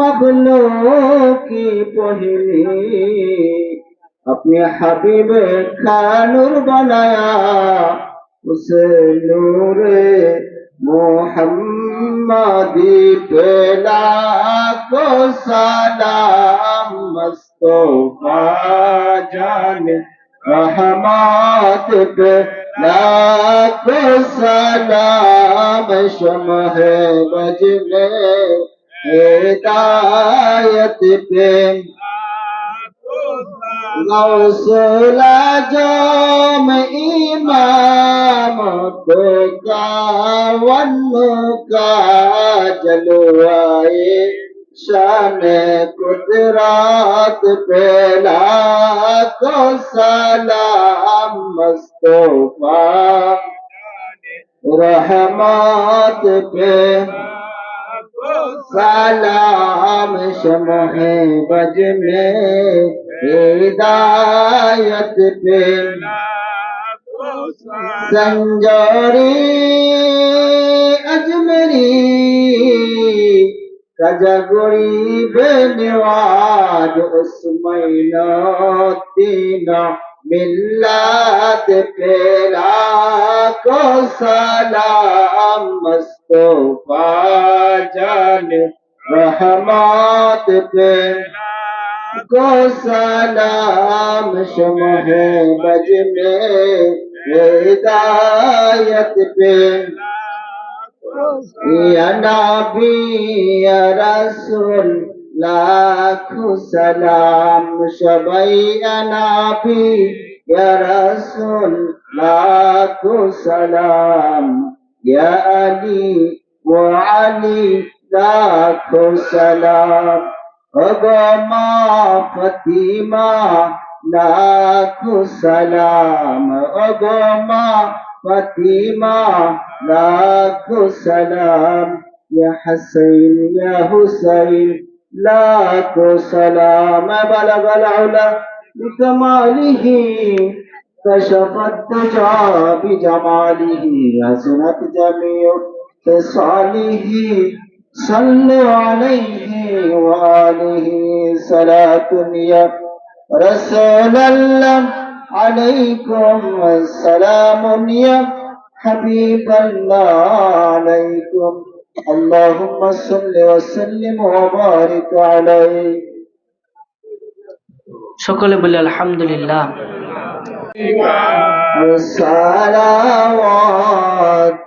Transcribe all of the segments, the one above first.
मखलूक की पहली अपने हबीब का नूर बनाया, उस नूर मोहम्मदी पे लाखो सलाम, मुस्तफ़ा जान, रहमत पे लाखो सलाम शमह बज ہدایت پہ غوثلہ جام امام تو کا جلوائے شان قدرات پھیلا تو سلام مصطفیٰ رحمات پہ سلام شمع بج میں ہدایت پہ سنجاری اجمری تجگری بے نواز اس مہینہ دینا ملت پیلا کو سلام مصطفیٰ کو سلام شمع بج میں ہدایت پہ یا نبی یا رسول لاکھوں سلام شبئی نبی یا رسول لاکھوں سلام یا علی و علی لاکھوں سلام মা ফতিমা লাখো সালাম ওগো মা ফতিমা লাখো সালাম ইয়া হাসাইন ইয়া হুসাইন লাখো সালাম بلغ العلا بكماله كشف الدجى بجماله حسنت جميع خصاله صلوا عليه وآله صلاة يا رسول الله عليكم والسلام يا حبيب الله عليكم اللهم صل وسلم وبارك عليه সকলে বলি আলহামদুলিল্লাহ صلوات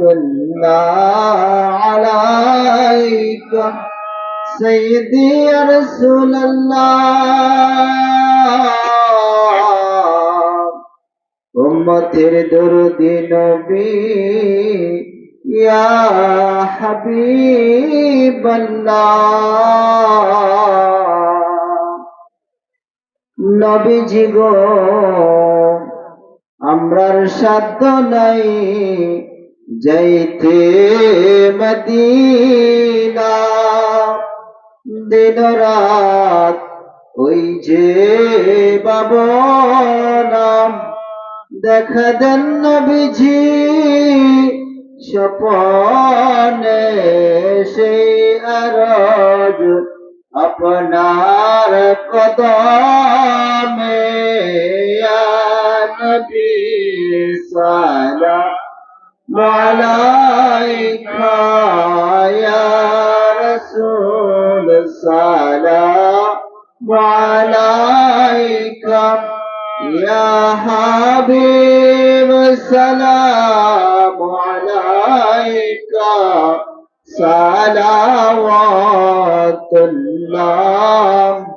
الله عليك سيدي يا رسول الله উম্মতের দরদি নবী ইয়া হাবিবাল্লাহ নবীজি গো আমরার সাধ্য নাই যাইতে মদিনা। দিন রাত ওই যে বাবনাম দেখা দেন নবীজি স্বপনে সেই আরজ আপনার কদমে। ইয়া নবী عليك يا رسول السلام عليك يا حبيب السلام عليك صلوات الله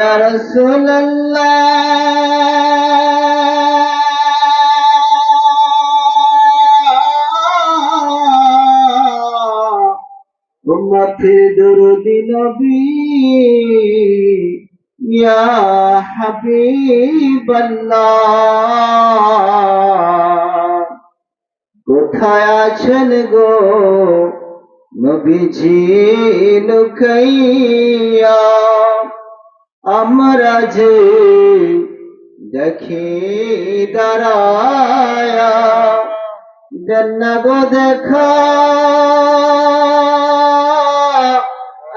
يا رسول الله উম্মতে দরদি নবী, ইয়া হাবিবাল্লাহ। কোথায় আছেন গো নবীজি লুকাইয়া? আমরা যে দেখি দাঁড়ায়া দেন না গো দেখা।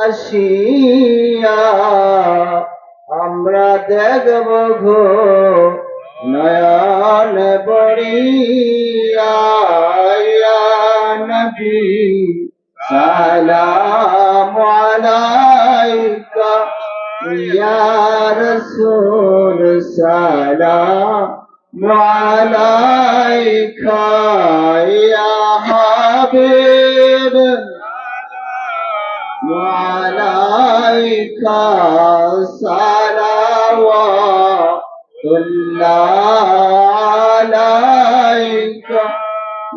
আসিয়া আমরা দেখব ঘো নয়ন বড়িয়া। নবী সালাম আলাইকা। ইয়া রাসূল وعليك صلوات الله عليك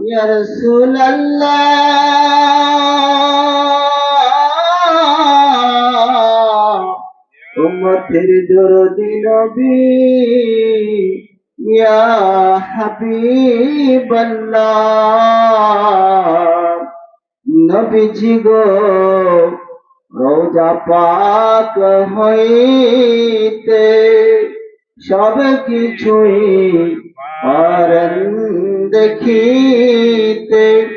يا رسول الله উম্মতের দরদি নবী ইয়া হাবিবাল্লাহ নবীজি গো রোজা পাক হইতে সব কিছুই পারেন দেখিতে।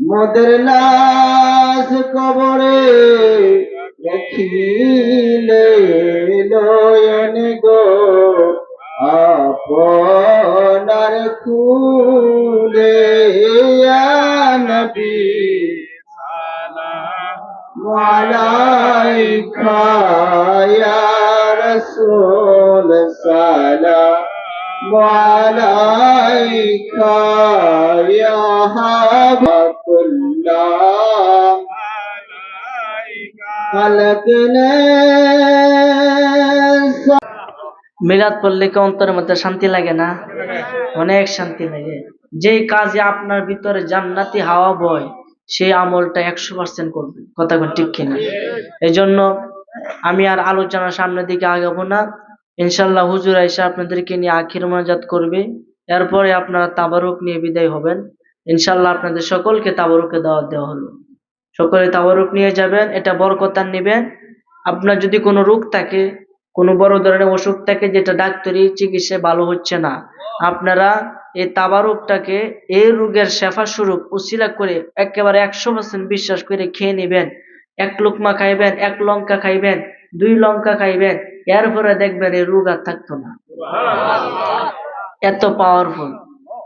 মোদের লাশ কবরে রাখিলে নয়ন গো। আপনার খুলে নবী। وعليك يا رسول سلام عليك يا حبيب الله خلقنا মিলাদ পড়লে কি অন্তরের মধ্যে শান্তি লাগে না অনেক শান্তি লাগে যেই কাজে আপনার ভিতরে জান্নাতি হাওয়া বয় সেই আমলটা একশো পার্সেন্ট করবেন। কথা ঠিক কিনা? এই জন্য আমি আর আলোচনার সামনের দিকে আগাবো না। ইনশাল্লাহ হুজুর এসে আপনাদেরকে নিয়ে আখির মনাজাত করবে। এরপরে আপনারা তাবারুক নিয়ে বিদায় হবেন। ইনশাল্লাহ আপনাদের সকলকে তাবারুকে দাওয়াত দেওয়া হলো। সকলে তাবারুক নিয়ে যাবেন, এটা বরকতার নেবেন। আপনার যদি কোনো রোগ থাকে, কোনো বড় ধরনের অসুখ থাকে, যেটা ডাক্তারি চিকিৎসায় ভালো হচ্ছে না, আপনারা এই তাবারুকটাকে এই রোগের শেফা স্বরূপ উসিলা করে একেবারে একশো পার্সেন্ট বিশ্বাস করে খেয়ে নেবেন। এক লোকমা খাইবেন, এক লঙ্কা খাইবেন, দুই লঙ্কা খাইবেন এরপরে দেখবেন এই রোগ আর থাকতো না। এত পাওয়ারফুল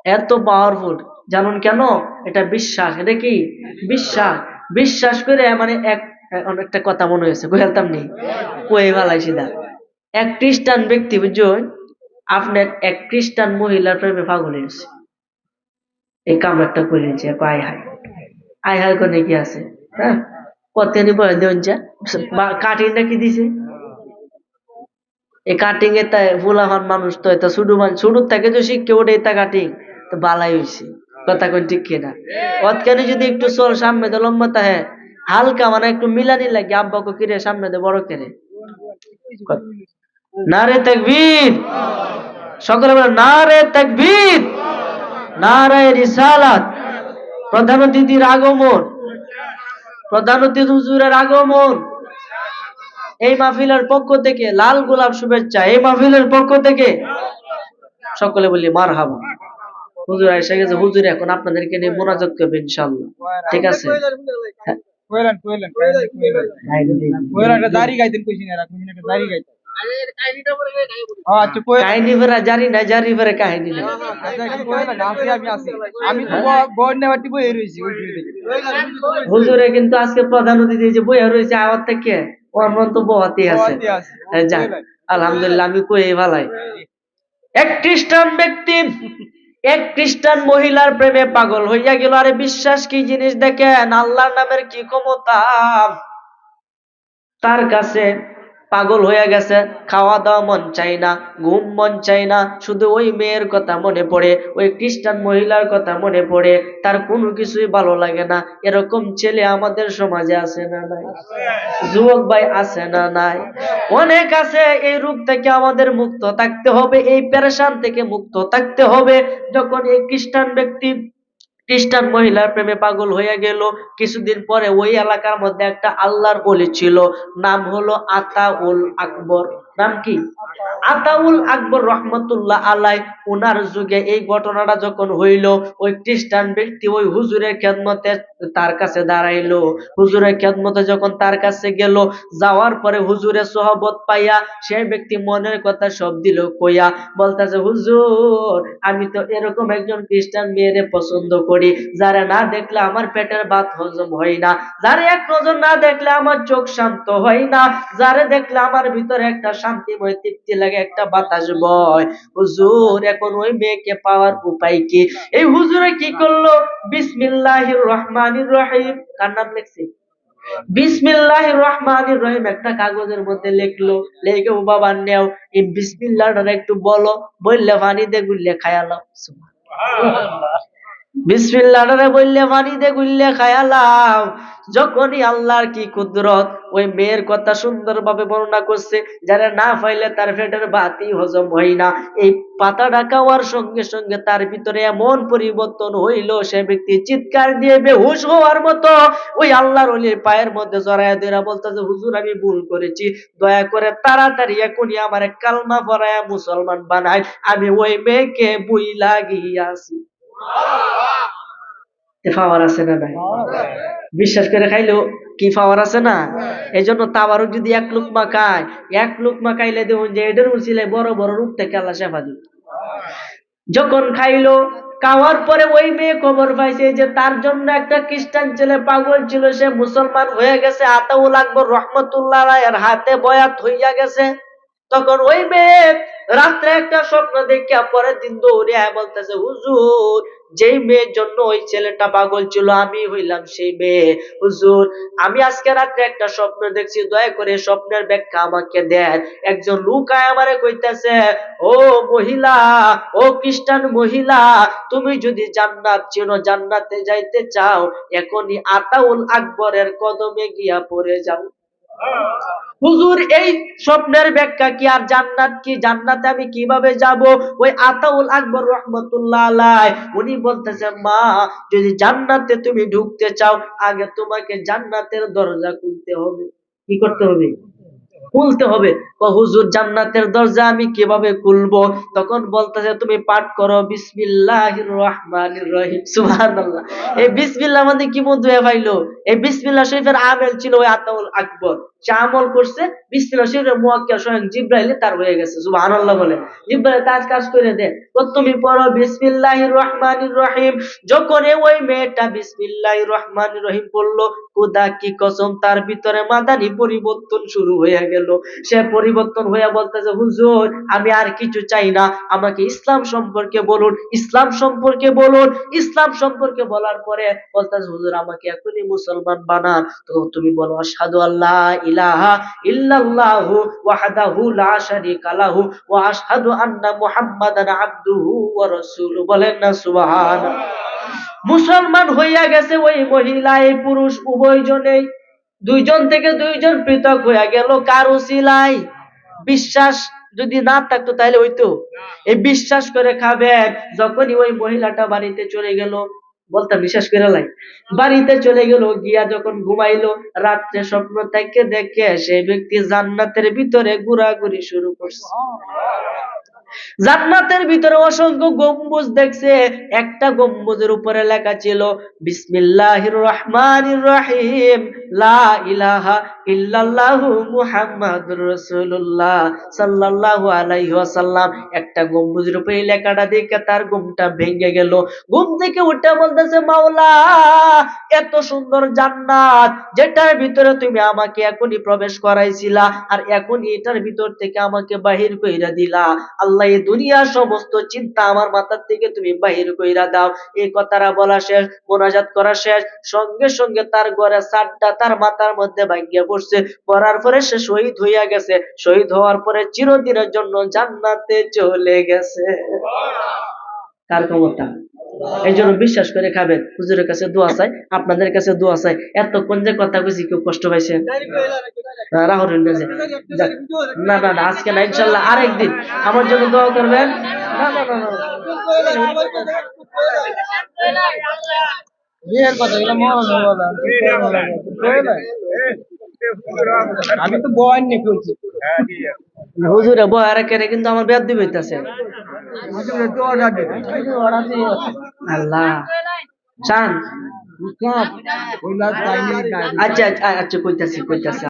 এত পাওয়ারফুল জানুন কেন? এটা বিশ্বাস। এটা কি? বিশ্বাস। বিশ্বাস করে মানে এক একটা কথা মনে হয়েছে কইতাম নি কই ভালাই সিধা এক খ্রিস্টান ব্যক্তি, বুঝছেন? আপনার এক খ্রিস্টান মহিলার প্রেমে পাগল হয়েছে এই কাম একটা করে নিয়েছে আয় হায়। আয় হায় করে কি আছে? হ্যাঁ? কত বয় দেন যা। কাটিংটা কি দিছে? এই কাটিং এ তাই ফুলাহান মানুষ তো এটা শুধু মান শুরু থেকে তো শিখকে ওঠে এটা কাটিং তো বালাই হয়েছে কথা কোন ঠিক কিনা? অতখানে যদি একটু চল সামনে তো লম্বা তা হ্যাঁ হালকা মানে একটু মিলানি লাগে, আব্বাকে কিরে সামনে দে বড় কেরে। নারে তাকবীর। সকলে বলে নারে তাকবীর। নারে রিসালাত। প্রধান অতিথির আগমন। প্রধান অতিথি হুজুরের আগমন। এই মাহফিলের পক্ষ থেকে লাল গোলাপ শুভেচ্ছা। এই মাহফিলের পক্ষ থেকে সকলে বলি মার হাবা হুজুর এসে গেছে। হুজুর এখন আপনাদেরকে নিয়ে মোনাজাত করবে ইনশাল্লাহ ঠিক আছে? হ্যাঁ, কোয়েলান কোয়েলান কোয়েলান দাড়ি গাইতেন কইছিন একটা দাড়ি গাইতেন। কাহিনী ফেরা জানি না ফেরা কাহিনী না হুজুরে কিন্তু আজকে প্রধান অতিথি যে বইয়া রয়েছে আওয়াজ থেকে ওর মন তো বহাতেই আছে। হ্যাঁ, যাক আলহামদুলিল্লাহ আমি কই ভালাই। এক খ্রিস্টান ব্যক্তি এক খ্রিস্টান মহিলার প্রেমে পাগল হইয়া গেল। আরে বিশ্বাস কি জিনিস দেখেন? আল্লাহর নামের কি ক্ষমতা? তার কাছে পাগল হয়ে গেছে খাওয়া দাওয়া মন চাই না, ঘুম মন চাই না, শুধু ওই মেয়ের কথা মনে পড়ে, ওই খ্রিস্টান মহিলার কথা মনে পড়ে, তার কোনো কিছুই ভালো লাগে না, এরকম ছেলে আমাদের সমাজে আছে না নাই? যুবক ভাই আছে না নাই? অনেক আছে, এই রূপ থেকে আমাদের মুক্ত থাকতে হবে, এই পেরেশান থেকে মুক্ত থাকতে হবে, যখন এই খ্রিস্টান ব্যক্তি খ্রিস্টান মহিলার প্রেমে পাগল হয়ে গেল। কিছুদিন পরে ওই এলাকার মধ্যে একটা আল্লাহর অলি ছিল, নাম হলো আতাউল আকবর। নাম কি? আতাউল আকবর রহমতুল্লাহ আলাই। ওনার যুগে এই ঘটনাটা যখন হইল, ওই খ্রিস্টান ব্যক্তি ওই হুজুরের খেদমতে তার কাছে দাঁড়াইলো। হুজুরের খেদমতে যখন তার কাছে গেল, যাওয়ার পরে হুজুরের সহবত পাইয়া সেই ব্যক্তি মনের কথা সব দিল, কইয়া বলতেছে, হুজুর, আমি তো এরকম একজন খ্রিস্টান মেয়েরে পছন্দ করি, যারা না দেখলে আমার পেটের ভাত হজম হয় না, যারা এক নজর না দেখলে আমার চোখ শান্ত হয় না, যারা দেখলে আমার ভিতরে একটা শান্তিময়, তৃপ্তি লাগে, একটা বাতাস বয়। হুজুর, এখন ওই মেয়েকে পাওয়ার উপায় কি? এই হুজুরে কি করল? বিসমিল্লাহির রহমানির রহিম। কার নাম লিখছি? বিসমিল্লাহ রহমানির রহিম। একটা কাগজের মধ্যে লিখলো, লেখে, ও বাবা, নেও। এই বিসমিল্লাহটা একটু বলো বললে পানি গুললে খায়ালাম বিসমিল্লাহটা বললে দে গুললে খায়ালাম। যখনই আল্লাহর কি কুদরত, ওই মেয়ের কথা সুন্দরভাবে বর্ণনা করছে, যারা না পাইলে তার পেটের বাতি হজম হয় না। এই পাতাটা খাওয়ার সঙ্গে সঙ্গে তার ভিতরে এমন পরিবর্তন হইল, সে ব্যক্তি চিৎকার দিয়ে বেহুশ হওয়ার মতো, ওই আল্লাহর অলির পায়ের মধ্যে জড়াইয়া দেরা বলতেছে, হুজুর, আমি ভুল করেছি। দয়া করে তাড়াতাড়ি এখনই আমার কালমা পড়ায়া মুসলমান বানাই আমি ওই মেয়েকে বুই লাগিয়াছি বিশ্বাস করে খাইলেও কি পাওয়ার আছে না? এই জন্য তাবারক যদি এক লুকমা খায়, এক লুকমা খাইলে দেখুন যে এটার উচিলে বড় বড় রূপ থেকে আল্লাহ সেবা দিবে যখন খাইলো, খাওয়ার পরে ওই মেয়ে খবর পাইছে যে তার জন্য একটা খ্রিস্টান ছেলে পাগল ছিল, সে মুসলমান হয়ে গেছে, আতাউল আকবর রহমতুল্লাহ এর হাতে বয়াত হইয়া গেছে। তখন ওই মেয়ে রাত্রে একটা স্বপ্ন দেখিয়া পরের দিন দৌড়ে বলতেছে, হুজুর, যেই মেয়ের জন্য ওই ছেলেটা পাগল ছিল, আমি হইলাম সেই মেয়ে। হুজুর, আমি আজকে রাত্রে একটা স্বপ্ন দেখছি, দয়া করে স্বপ্নের ব্যাখ্যা আমাকে দেন। একজন লোক আয় আমারে কইতেছে, ও মহিলা, ও খ্রিস্টান মহিলা, তুমি যদি জান্নাত চেনো, জান্নাতে যাইতে চাও, এখনই আতাউল আকবরের কদমে গিয়া পড়ে যাও। হুজুর, এই স্বপ্নের ব্যাখ্যা কি আর জান্নাত কি? জান্নাতে আমি কীভাবে যাব? ওই আতাউল আকবর রহমতুল্লাহ আলাই উনি বলতেছে, মা, যদি জান্নাতে তুমি ঢুকতে চাও, আগে তোমাকে জান্নাতের দরজা খুলতে হবে। কি করতে হবে? খুলতে হবে হুজুর, জান্নাতের দরজা আমি কীভাবে খুলবো? তখন বলতেছে, তুমি পাঠ করো, বিসমিল্লাহির রহমানির রহিম। সুবহানাল্লাহ। এই বিসমিল্লাহ মানে কি বন্ধু এ ভাইলো? এই বিসমিল্লাহ শরীফের আমেল ছিল ওই আতাউল আকবর। সে আমল করছে বিসমিল্লাহ শরীফের স্বয়ং জিব্রাইলে তার হয়ে গেছে, সুবহানাল্লাহ বলে। জিব্রাইল তার কাজ করে দে তো তুমি পড়ো, বিসমিল্লাহির রহমানির রহিম। যখন ওই মেয়েটা বিসমিল্লাহির রহমানির রহিম পড়ল, খোদা কি কসম, তার ভিতরে মাদানি পরিবর্তন শুরু হয়ে গেল। সে পরিবর্তন হয়ে বলতেছে, হুজুর, আমি আর কিছু চাই না। আমাকে ইসলাম সম্পর্কে বলুন, ইসলাম সম্পর্কে বলুন। ইসলাম সম্পর্কে বলার পরে বলতেছে, হুজুর, আমাকে এখনই মুসলমান বানান। তো তুমি বলো সাধু আল্লাহ মুসলমান হইয়া গেছে ওই মহিলা, এই পুরুষ উভয়জনেই দুইজন থেকে দুইজন পৃথক হইয়া গেল। কার উসিলাই বিশ্বাস যদি না থাকতো তাহলে হইতো। এই বিশ্বাস করে খাবেন, যখনই ওই মহিলাটা বাড়িতে চলে গেল। বলতাম, বিশ্বাস করে লাই। বাড়িতে চলে গেল, গিয়া যখন ঘুমাইলো, রাত্রে স্বপ্ন থেকে দেখে সেই ব্যক্তি জান্নাতের ভিতরে ঘুরাঘুরি শুরু করছে। জান্নাতের ভিতরে অসংখ্য গম্বুজ দেখছে। একটা গম্বুজের উপরে লেখা ছিল, বিসমিল্লাহির রহমানির রহিম, লা ইলাহা ইল্লাল্লাহু মুহাম্মাদুর রাসূলুল্লাহ সাল্লাল্লাহু আলাইহি ওয়াসাল্লাম। একটা গম্বুজের উপরে লেখাটা দেখে তার ঘুমটা ভেঙে গেল। ঘুম থেকে উঠে বলতেছে, মাওলা, এত সুন্দর জান্নাত, যেটার ভিতরে তুমি আমাকে এখনই প্রবেশ করাইছিলা, আর এখনই এটার ভিতর থেকে আমাকে বাহির কইরা দিলা। আল্লাহ এই দুনিয়ার সমস্ত চিন্তা আমার মাথার থেকে তুমি বাহির কইরা দাও। এই কথাটা বলা শেষ মোনাজাত করা শেষ। সঙ্গে সঙ্গে তার ঘরে সাতটা তার মাথার মধ্যে ভাঙ্গিয়া পড়ছে। পড়ার পরে সে শহীদ হইয়া গেছে। শহীদ হওয়ার পরে চিরদিনের জন্য জান্নাতে চলে গেছে। কার ক্ষমতা এই জন্য বিশ্বাস করে খাবেন। হুজুরের কাছে দোয়া চাই, আপনাদের কাছে দোয়া চাই। এতক্ষণ যে কথা বুঝি কেউ কষ্ট পাইছে? রাহুল না না না আজকে না, ইনশাল্লাহ আরেকদিন। আমার জন্য দোয়া করবেন? আমি তো বয়ান নিয়ে হুজুরে বয়ারে কেড়ে কিন্তু আমার বেদ দিবে হইতাছে। আল্লাহ। চান? আচ্ছা আচ্ছা আচ্ছা কইতাছি কইতাছি।